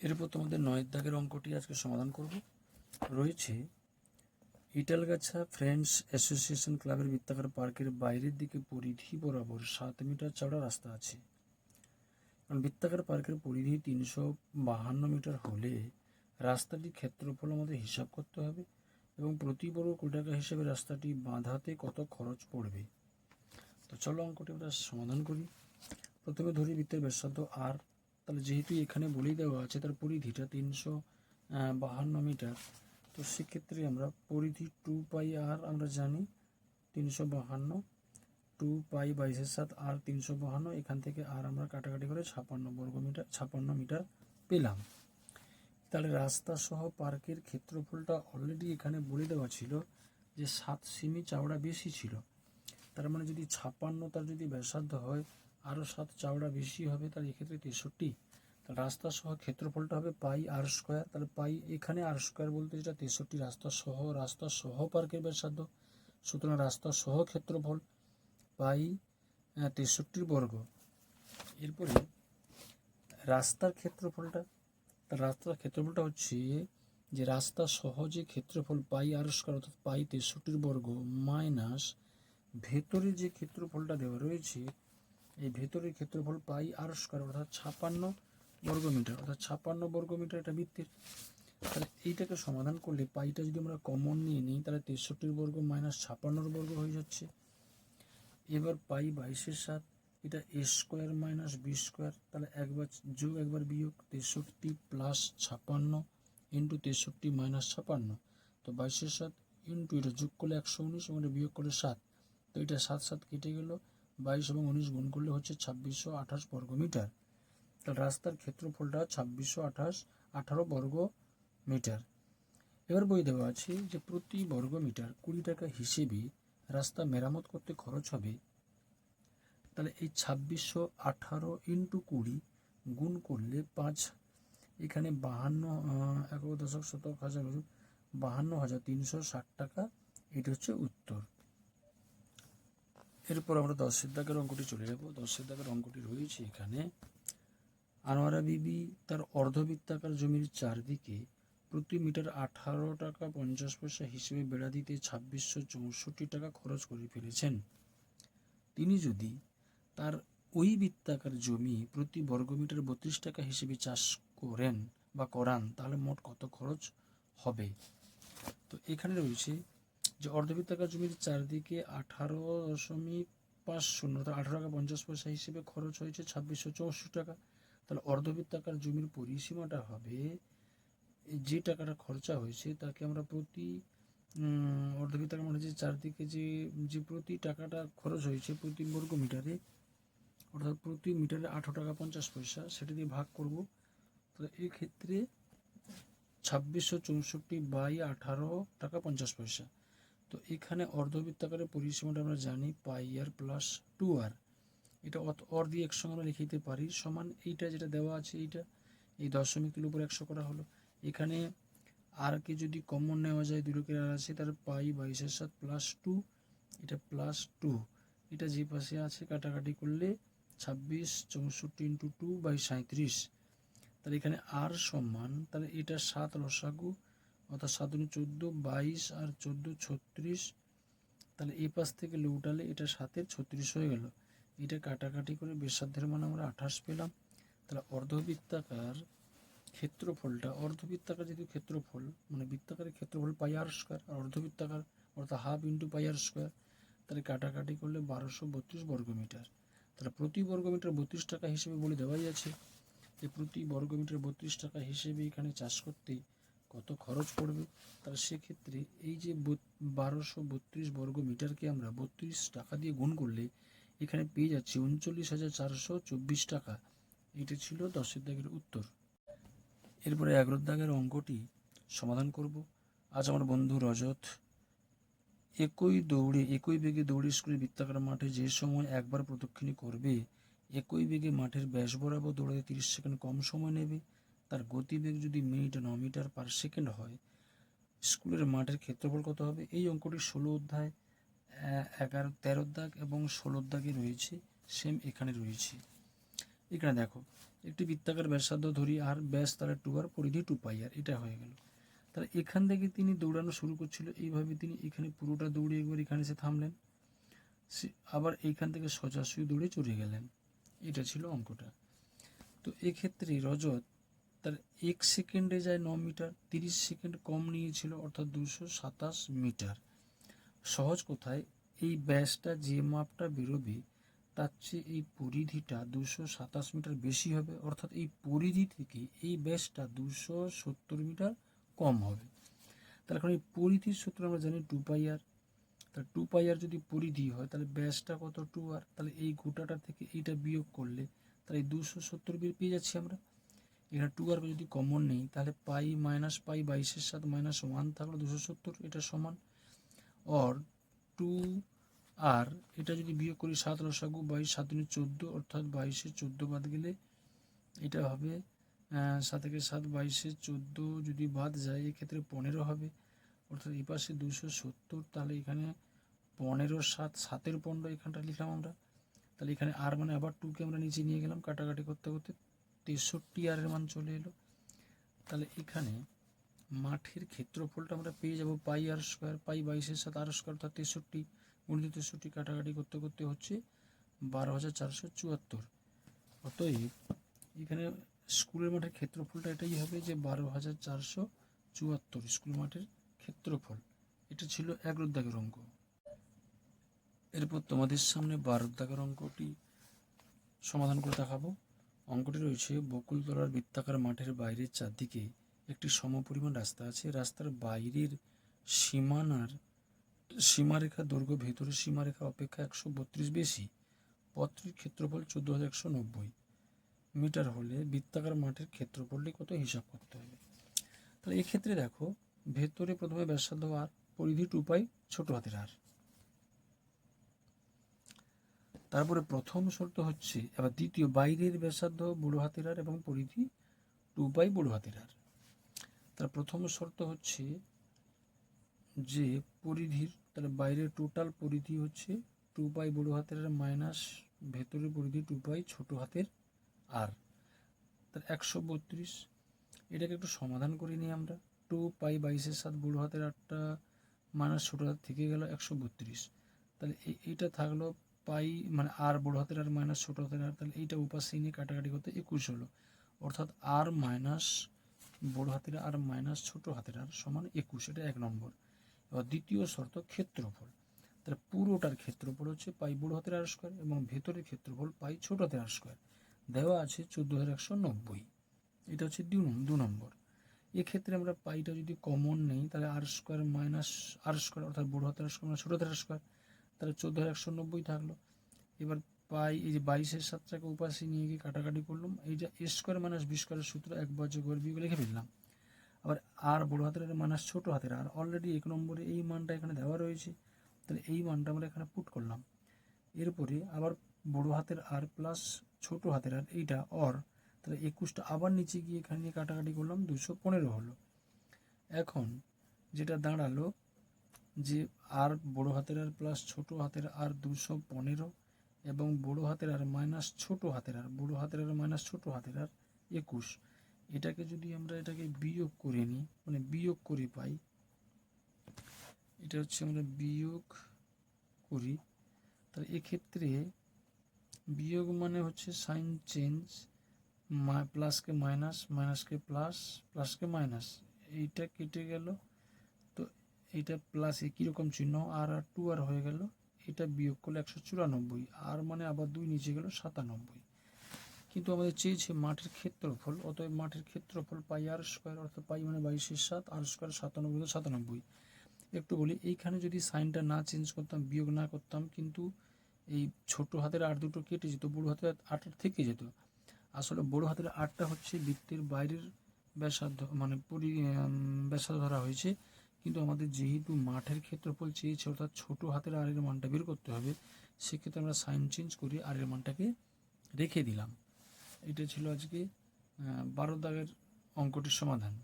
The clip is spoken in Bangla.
এরপর তোমাদের নয়ের দাগের অঙ্কটি আজকে সমাধান করব। রয়েছে ইটালগাছা ফ্রেন্ডস অ্যাসোসিয়েশন ক্লাবের বৃত্তাকার পার্কের বাইরের দিকে পরিধি বরাবর সাত মিটার চওড়া রাস্তা আছে। কারণ বৃত্তাকার পার্কের পরিধি তিনশো বাহান্ন মিটার হলে রাস্তাটি ক্ষেত্রফল আমাদের হিসাব করতে হবে এবং প্রতি বর্গ কোটি টাকা হিসেবে রাস্তাটি বাঁধাতে কত খরচ পড়বে। তো চলো অঙ্কটি আমরা সমাধান করি। প্রথমে ধরি বৃত্তের ব্যাসার্ধ আর তাহলে যেহেতু এখানে বলেই দেওয়া আছে, তার পরিধিটা তিনশো বাহান্ন মিটার, তো সেক্ষেত্রে আমরা পরিধি টু পাই আর আমরা জানি তিনশো বাহান্ন, টু পাই বাইশের সাত আর তিনশো বাহান্ন, এখান থেকে আর আমরা কাটাকাটি করে ছাপান্ন বর্গ মিটার, ছাপান্ন মিটার পেলাম। তাহলে রাস্তা সহ পার্কের ক্ষেত্রফলটা অলরেডি এখানে বলে দেওয়া ছিল যে সাত সেমি চাওড়া বেশি ছিল। তার মানে যদি ছাপান্ন তার যদি ব্যাসার্ধ হয় আরও সাত চাওড়া বেশি হবে, তাহলে এক্ষেত্রে তেষট্টি। তাহলে রাস্তা সহ ক্ষেত্রফলটা হবে পাই আর স্কোয়ার। তাহলে পাই এখানে আর স্কোয়ার বলতে যেটা তেষট্টি, রাস্তা সহ রাস্তা সহ পার্কের ব্যাসার্ধ। সুতরাং রাস্তা সহ ক্ষেত্রফল পাই তেষট্টির বর্গ। এরপরে রাস্তার ক্ষেত্রফলটা তা রাস্তার ক্ষেত্রফলটা হচ্ছে যে রাস্তা সহ যে ক্ষেত্রফল পাই আর স্কোয়ার অর্থাৎ পাই তেষট্টির বর্গ মাইনাস ভেতরে যে ক্ষেত্রফলটা দেওয়া রয়েছে এই ভেতরের ক্ষেত্রফল পাই আর স্কোয়ার অর্থাৎ ছাপান্ন বর্গমিটার, অর্থাৎ ছাপান্ন বর্গমিটার এটা বৃত্তের। তাহলে এইটাকে সমাধান করলে পাইটা যদি আমরা কমন নিয়ে নিই, তাহলে তেষট্টির বর্গ মাইনাস ছাপান্নর বর্গ হয়ে যাচ্ছে। এবার পাই বাইশের সাত, এটা A square minus B square তাহলে একবার যোগ একবার বিয়োগ, তেষট্টি প্লাস ছাপান্ন ইন্টু তেষট্টি মাইনাস ছাপান্ন। তো বাইশের সাত ইন্টু এটা যোগ করলে একশো উনিশ এবং বিয়োগ করলে সাত। তো এটা সাত সাত কেটে গেল বাইশ এবং উনিশ গুণ করলে হচ্ছে ছাব্বিশশো আঠাশ বর্গ মিটার। তাহলে রাস্তার ক্ষেত্রফলটা ছাব্বিশশো আঠাশ, আঠারো বর্গ মিটার। এবার বই দেওয়া আছে যে প্রতি বর্গ মিটার কুড়ি টাকা হিসেবে রাস্তা মেরামত করতে খরচ হবে। তাহলে এই ছাব্বিশশো আঠারো ইন্টু কুড়ি গুণ করলে পাঁচ, এখানে বাহান্ন একক দশক শতক হাজার, বাহান্ন হাজার তিনশো ষাট টাকা, এটা হচ্ছে উত্তর। এরপর আমরা দশের দাগের অঙ্কটি চলে যাব। দশের দাগের অঙ্কটি রয়েছে এখানে। আনোয়ারা বিবি তার অর্ধবৃত্তাকার জমির চারদিকে প্রতি মিটার আঠারো টাকা পঞ্চাশ পয়সা হিসেবে বেড়া দিতে ছাব্বিশশো চৌষট্টি টাকা খরচ করে ফেলেছেন। তিনি যদি তার ওই বৃত্তাকার জমি প্রতি বর্গমিটার বত্রিশ টাকা হিসেবে চাষ করেন বা করান, তাহলে মোট কত খরচ হবে? তো এখানে রয়েছে যে অর্ধবৃত্তাকার জমির চারদিকে আঠারো দশমিক পাঁচ শূন্য, অর্থাৎ আঠারো টাকা পঞ্চাশ পয়সা হিসেবে খরচ হয়েছে ছাব্বিশশো চৌষট্টি টাকা। তাহলে অর্ধবৃত্তাকার জমির পরিসীমাটা হবে, যে টাকাটা খরচা হয়েছে তাকে আমরা প্রতি অর্ধবৃত্তাকার মানে যে চারদিকে যে যে প্রতি টাকাটা খরচ হয়েছে প্রতি বর্গ মিটারে, অর্থাৎ প্রতি মিটারে আঠারো টাকা পঞ্চাশ পয়সা, সেটা দিয়ে ভাগ করব। তো এক্ষেত্রে ছাব্বিশশো চৌষট্টি বাই আঠারো টাকা পঞ্চাশ পয়সা। তো এখানে অর্ধবৃত্তাকারের পরিসীমাটা আমরা জানি পাই আর প্লাস টু আর এটা অর দিয়ে একসঙ্গে আমরা লিখে দিতে পারি, সমান এইটা যেটা দেওয়া আছে এইটা, এই দশমিক তুলে উপর একশো করা হলো। এখানে আর কে যদি কমন নেওয়া যায় লোকের আর আছে, তার পাই বাইশের সাত প্লাস টু এটা প্লাস টু এটা যে পাশে আছে, কাটাকাটি করলে ছাব্বিশ চৌষট্টি ইন্টু টু বাই সাঁত্রিশ তাহলে এখানে আর সমান, তাহলে এটা সাত লসাগু অর্থাৎ সাত দুনি চোদ্দ, বাইশ আর চোদ্দ, ছত্রিশ। তাহলে এই পাশ থেকে লৌটালে এটা সাতের ছত্রিশ হয়ে গেল। এটা কাটাকাটি করে বেসাধ্যের মান আমরা আঠাশ পেলাম। তাহলে অর্ধবৃত্তাকার ক্ষেত্রফলটা, অর্ধবৃত্তাকার যেহেতু ক্ষেত্রফল মানে বৃত্তাকারের ক্ষেত্রফল পাই আর স্কোয়ার আর অর্ধবৃত্তাকার অর্থাৎ half into pi R square তাহলে কাটাকাটি করলে বারোশো বত্রিশ বর্গমিটার তাহলে প্রতি বর্গমিটার বত্রিশ টাকা হিসেবে বলে দেওয়াই আছে যে প্রতি বর্গমিটার বত্রিশ টাকা হিসেবে এখানে চাষ করতে কত খরচ পড়বে? তাহলে সেক্ষেত্রে এই যে বারোশো বত্রিশ বর্গ মিটারকে আমরা বত্রিশ টাকা দিয়ে গুণ করলে এখানে পেয়ে যাচ্ছি উনচল্লিশ হাজার চারশো চব্বিশ টাকা। এটা ছিল দশের দাগের উত্তর। এরপরে এগারোর দাগের অঙ্কটি সমাধান করব। আজ আমার বন্ধু রজত একই দৌড়ে, একই বেগে দৌড়ে স্কুলের বৃত্তাকার মাঠে যে সময় একবার প্রদক্ষিণী করবে, একই বেগে মাঠের ব্যাস বরাবর দৌড়াতে তিরিশ সেকেন্ড কম সময় নেবে। তার গতিবেগ যদি মিনিটে ন মিটার পার সেকেন্ড হয়, স্কুলের মাঠের ক্ষেত্রফল কত হবে? এই অঙ্কটি ষোলো অধ্যায় এগারো, তেরো দাগ এবং ষোলো দাগে রয়েছে সেম এখানে রয়েছে। এখানে দেখো, একটি বৃত্তাকার ব্যাসার্ধ ধরি আর ব্যাস তারা টু আর পরিধি টু পাই আর, এটা হয়ে গেল। তাহলে এখান থেকে তিনি দৌড়ানো শুরু করছিল, এইভাবে তিনি এখানে পুরোটা দৌড়ে একবার এখানে এসে থামলেন। আবার এইখান থেকে সোজাসুই দৌড়ে চলে গেলেন। এটা ছিল অঙ্কটা। তো এক্ষেত্রে রজত তার এক সেকেন্ডে যায় ন মিটার, তিরিশ সেকেন্ড কম নিয়েছিল, অর্থাৎ দুশো সাতাশ মিটার। সহজ কোথায়, এই ব্যাসটা যে মাপটা বেরোবে, তার চেয়ে এই পরিধিটা দুশো সাতাশ মিটার বেশি হবে, অর্থাৎ এই পরিধি থেকে এই ব্যাসটা দুশো সত্তর মিটার কম হবে। তার কারণ এই পরিধির সূত্র আমরা জানি টু পাই আর তাহলে টু পাই আর যদি পরিধি হয়, তাহলে ব্যাসটা কত? টু আর তাহলে এই গোটাটা থেকে এইটা বিয়োগ করলে, তাহলে দুশো সত্তর পেয়ে যাচ্ছি আমরা। এখানে টু আর যদি কমন নেই, তাহলে পাই মাইনাস পাই বাইশের সাথে মাইনাস ওয়ান থাকল দুশো সত্তর, এটা সমান। অর টু আর এটা যদি বিয়োগ করি সাত রসাগু বাইশ, সাত দিনে চোদ্দ, অর্থাৎ বাইশে চোদ্দ বাদ গেলে এটা হবে সাত থেকে সাত বাইশে চোদ্দ যদি বাদ যায়, এক্ষেত্রে পনেরো হবে। অর্থাৎ এই পাশে দুশো সত্তর, তাহলে এখানে পনেরো, সাত, সাতের পনেরো এখানটা লিখলাম আমরা। তাহলে এখানে আর মানে আবার টুকে আমরা নিচে নিয়ে গেলাম, কাটাকাটি করতে করতে তেষট্টি আর এর মান চলে এলো। তাহলে এখানে মাঠের ক্ষেত্রফলটা আমরা পেয়ে যাব পাই আর স্কোয়ার, পাই বাইশের সাথে আর স্কোয়ার অর্থাৎ তেষট্টি, গুণিত তেষট্টি কাটাকাটি করতে করতে হচ্ছে বারো হাজার চারশো চুয়াত্তর। অতএব এখানে স্কুলের মাঠের ক্ষেত্রফলটা এটাই হবে যে বারো হাজার চারশো চুয়াত্তর স্কুল মাঠের ক্ষেত্রফল। এটা ছিল এক দাগের অঙ্ক। এরপর তোমাদের সামনে বারো দাগের অঙ্কটি সমাধান করে দেখাবো। অঙ্কটি রয়েছে বকুলতলার বৃত্তাকার মাঠের বাইরের চারদিকে। একটি সমপরিমাণ রাস্তা আছে। রাস্তার বাইরের সীমানার সীমারেখা দৈর্ঘ্য ভেতরের সীমারেখা অপেক্ষা একশো বত্রিশ বেশি। পথটির ক্ষেত্রফল চোদ্দ হাজার একশো নব্বই মিটার হলে বৃত্তাকার মাঠের ক্ষেত্রফলটি কত হিসাব করতে হবে? তাহলে এক্ষেত্রে দেখো, ভেতরে প্রথমে ব্যাসার্ধ আর, পরিধি টু পাই ছোট হাতের আর। তারপরে প্রথম শর্ত হচ্ছে, এবার দ্বিতীয়, বাইরের ব্যাসার্ধ বুড়ো হাতের আর এবং পরিধি টু পাই বড় হাতের আর তার প্রথম শর্ত হচ্ছে যে পরিধির, তাহলে বাইরের টোটাল পরিধি হচ্ছে টু পাই বড় হাতের মাইনাস ভেতরের পরিধি টু পাই ছোট হাতের আর। তার একশো বত্রিশ, এটাকে একটু সমাধান করে নিই আমরা। টু পাই বাইশের সাত বড় হাতের আটটা মাইনাস ছোটো হাত থেকে গেল একশো বত্রিশ। তাহলে এই- এইটা থাকল পাই মানে আর বড় হাতের আর মাইনাস ছোটো হাতের আর, তাহলে এইটা উপাসে নিয়ে কাটাকাটি করতে একুশ হলো। অর্থাৎ আর মাইনাস বড় হাতের আর মাইনাস ছোট হাতের আর সমান একুশ, এটা এক নম্বর। এবার দ্বিতীয় শর্ত ক্ষেত্রফল। তাহলে পুরোটার ক্ষেত্রফল হচ্ছে পাই বড় হাতের আর স্কোয়ার এবং ভেতরের ক্ষেত্রফল পাই ছোট হাতের আর স্কোয়ার দেওয়া আছে চোদ্দ হাজার একশো নব্বই। এটা হচ্ছে দু নম- দু নম্বর। এক্ষেত্রে আমরা পাইটা যদি কমন নেই, তাহলে R square minus R square অর্থাৎ বড় হাতের স্কোয়ার মানে ছোটো হাতের স্কোয়ার তাহলে চোদ্দ একশো নব্বই থাকল। এবার পাই, এই যে বাইশের সাতটাকে উপাসে নিয়ে গিয়ে কাটাকাটি করলাম। এই যে এ স্কোয়ার মাইনাস বি স্কোয়ারের সূত্র যোগ করে বিয়োগ লিখে ফেললাম। আবার আর বড় হাতের মাইনাস ছোটো হাতের, আর অলরেডি এক নম্বরে এই মানটা এখানে দেওয়া রয়েছে। তাহলে এই মানটা আমরা এখানে পুট করলাম। এরপরে আবার বড় হাতের আর প্লাস ছোট হাতের, আর এইটা অর তাহলে একুশটা আবার নিচে গিয়ে এখানে নিয়ে কাটাকাটি করলাম, দুশো পনেরো হলো। এখন যেটা দাঁড়াল যে আর বড় হাতের আর প্লাস ছোট হাতের আর দুশো পনেরো এবং বড় হাতের আর মাইনাস ছোট হাতের আর, বড় হাতের আর মাইনাস ছোট হাতের আর একুশ। এটাকে যদি আমরা এটাকে বিয়োগ করে নিই মানে বিয়োগ করে পাই, এটা হচ্ছে আমরা বিয়োগ করি, তাহলে এক্ষেত্রে বিয়োগ মানে হচ্ছে সাইন চেঞ্জ প্লাসকে মাইনাস মাইনাসকে প্লাস প্লাসকে মাইনাস এইটা কেটে গেল। তো এইটা প্লাস একই রকম চিহ্ন? আর আর টু আর হয়ে গেল, এটা বিয়োগ করলে একশো চুরানব্বই। আর মানে আবার দুই নিচে গেল সাতানব্বই। কিন্তু আমাদের চেয়েছে মাঠের ক্ষেত্রফল, অতএব মাঠের ক্ষেত্রফল পাই আর স্কোয়ার অর্থাৎ পাই মানে বাইশের সাত আর স্কোয়ার সাতানব্বই তো সাতানব্বই। একটু বলি, এইখানে যদি সাইনটা না চেঞ্জ করতাম, বিয়োগ না করতাম, কিন্তু এই ছোট হাতের আট দুটো কেটে যেত, বড় হাতের আটটা থেকে যেত। আসলে বড় হাতের আটটা হচ্ছে বৃত্তের বাইরের ব্যাসার্ধ মানে পরি ব্যাসার্ধ ধরা হয়েছে। কিন্তু আমাদের যেহেতু মাঠের ক্ষেত্রফল চেয়েছে, অর্থাৎ ছোটো হাতের আরের মানটা বের করতে হবে, সেক্ষেত্রে আমরা সাইন চেঞ্জ করে আরের মানটাকে রেখে দিলাম। এটা ছিল আজকে বারো দাগের অঙ্কটির সমাধান।